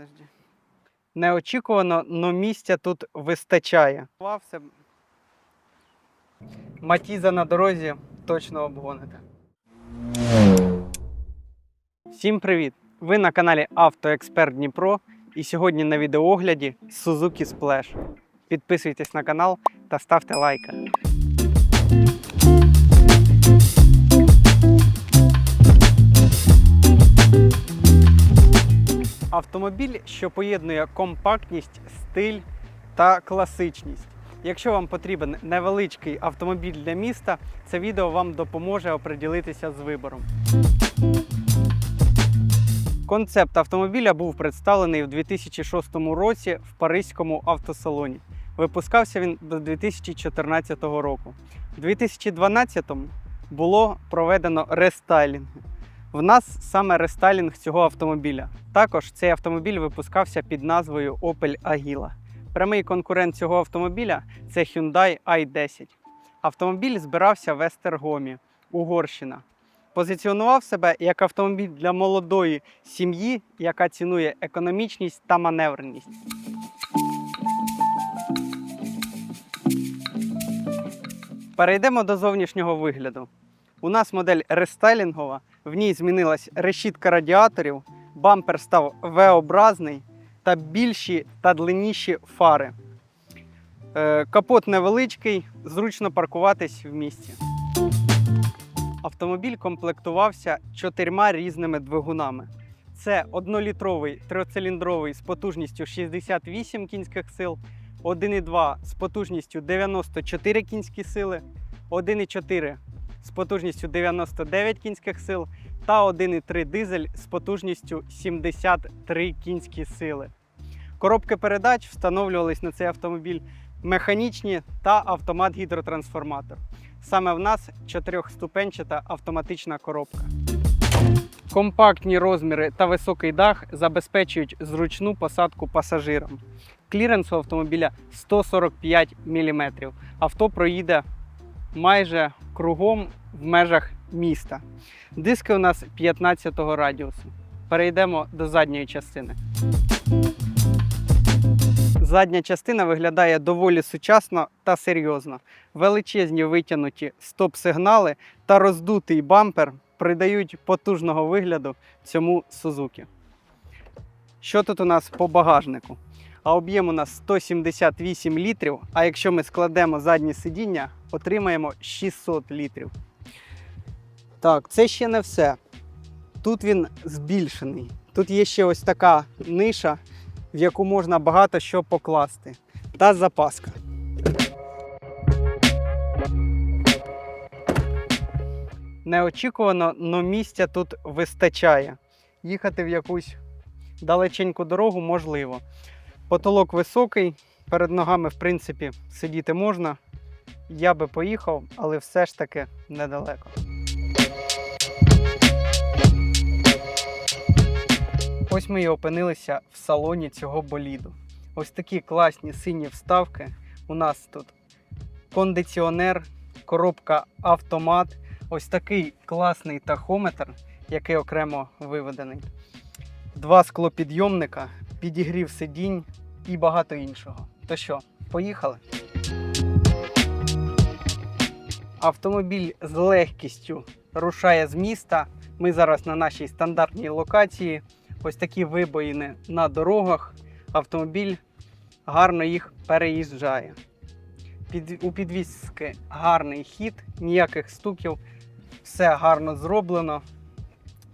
подожди. Неочікувано, но місця тут вистачає. Матіза на дорозі точно обгоните. Всім привіт! Ви на каналі Автоексперт Дніпро і сьогодні на відеоогляді Suzuki Splash. Підписуйтесь на канал та ставте лайки. Автомобіль, що поєднує компактність, стиль та класичність. Якщо вам потрібен невеличкий автомобіль для міста, це відео вам допоможе оприділитися з вибором. Концепт автомобіля був представлений у 2006 році в Паризькому автосалоні. Випускався він до 2014 року. У 2012 було проведено рестайлінг. В нас саме рестайлінг цього автомобіля. Також цей автомобіль випускався під назвою Opel Agila. Прямий конкурент цього автомобіля це Hyundai i10. Автомобіль збирався в Естергомі, Угорщина. Позиціонував себе як автомобіль для молодої сім'ї, яка цінує економічність та маневреність. Перейдемо до зовнішнього вигляду. У нас модель рестайлінгова, в ній змінилась решітка радіаторів, бампер став V-образний та більші та длинніші фари. Е, Капот невеличкий, зручно паркуватись в місті. Автомобіль комплектувався чотирма різними двигунами. Це 1-літровий трьоциліндровий з потужністю 68 кінських сил, 1,2 з потужністю 94 кінські сили, 1,4 з потужністю 99 кінських сил та 1,3 дизель з потужністю 73 кінські сили. Коробки передач встановлювались на цей автомобіль механічні та автомат гідротрансформатор. Саме в нас чотирьохступенчата автоматична коробка. Компактні розміри та високий дах забезпечують зручну посадку пасажирам. Кліренс у автомобіля 145 мм. Авто проїде майже кругом в межах міста. Диски у нас 15-го радіусу. Перейдемо до задньої частини. Задня частина виглядає доволі сучасно та серйозно. Величезні витягнуті стоп-сигнали та роздутий бампер придають потужного вигляду цьому Сузуки. Що тут у нас по багажнику? А об'єм у нас 178 літрів. А якщо ми складемо заднє сидіння, отримаємо 600 літрів. Так, це ще не все. Тут він збільшений. Тут є ще ось така ниша, в яку можна багато що покласти. Та запаска. Неочікувано, але місця тут вистачає. Їхати в якусь далеченьку дорогу можливо. Потолок високий, перед ногами, в принципі, сидіти можна. Я би поїхав, але все ж таки недалеко. Ось ми і опинилися в салоні цього боліду. Ось такі класні сині вставки. У нас тут кондиціонер, коробка автомат, ось такий класний тахометр, який окремо виведений. Два склопідйомника, підігрів сидінь і багато іншого. То що, поїхали? Автомобіль з легкістю рушає з міста. Ми зараз на нашій стандартній локації. Ось такі вибоїни на дорогах. Автомобіль гарно їх переїжджає. Під, у підвіски гарний хід, ніяких стуків, все гарно зроблено.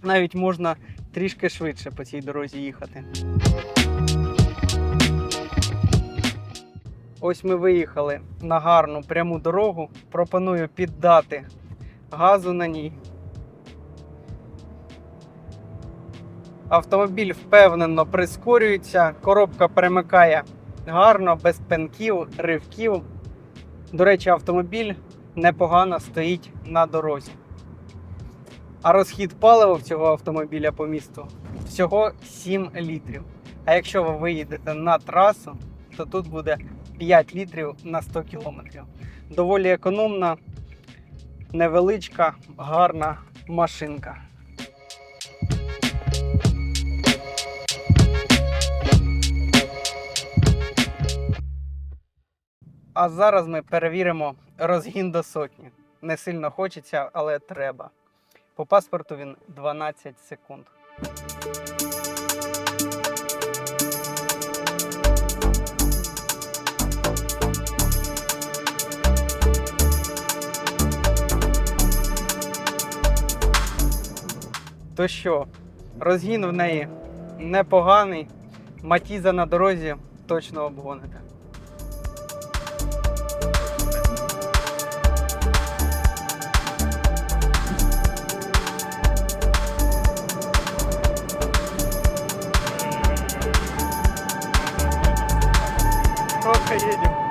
Навіть можна трішки швидше по цій дорозі їхати. Ось ми виїхали на гарну пряму дорогу. Пропоную піддати газу на ній. Автомобіль впевнено прискорюється, коробка перемикає гарно, без пенків, ривків. До речі, автомобіль непогано стоїть на дорозі. А розхід палива в цього автомобіля по місту всього 7 літрів. А якщо ви виїдете на трасу, то тут буде 5 літрів на 100 кілометрів. Доволі економна, невеличка, гарна машинка. А зараз ми перевіримо розгін до сотні. Не сильно хочеться, але треба. По паспорту він 12 секунд. То що, розгін в неї непоганий. Матіза на дорозі точно обгоните. Сколько едем?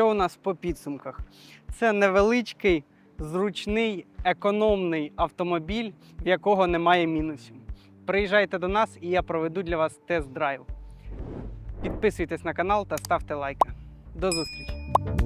Що у нас по підсумках? Це невеличкий, зручний, економний автомобіль, в якого немає мінусів. Приїжджайте до нас і я проведу для вас тест-драйв. Підписуйтесь на канал та ставте лайки. До зустрічі!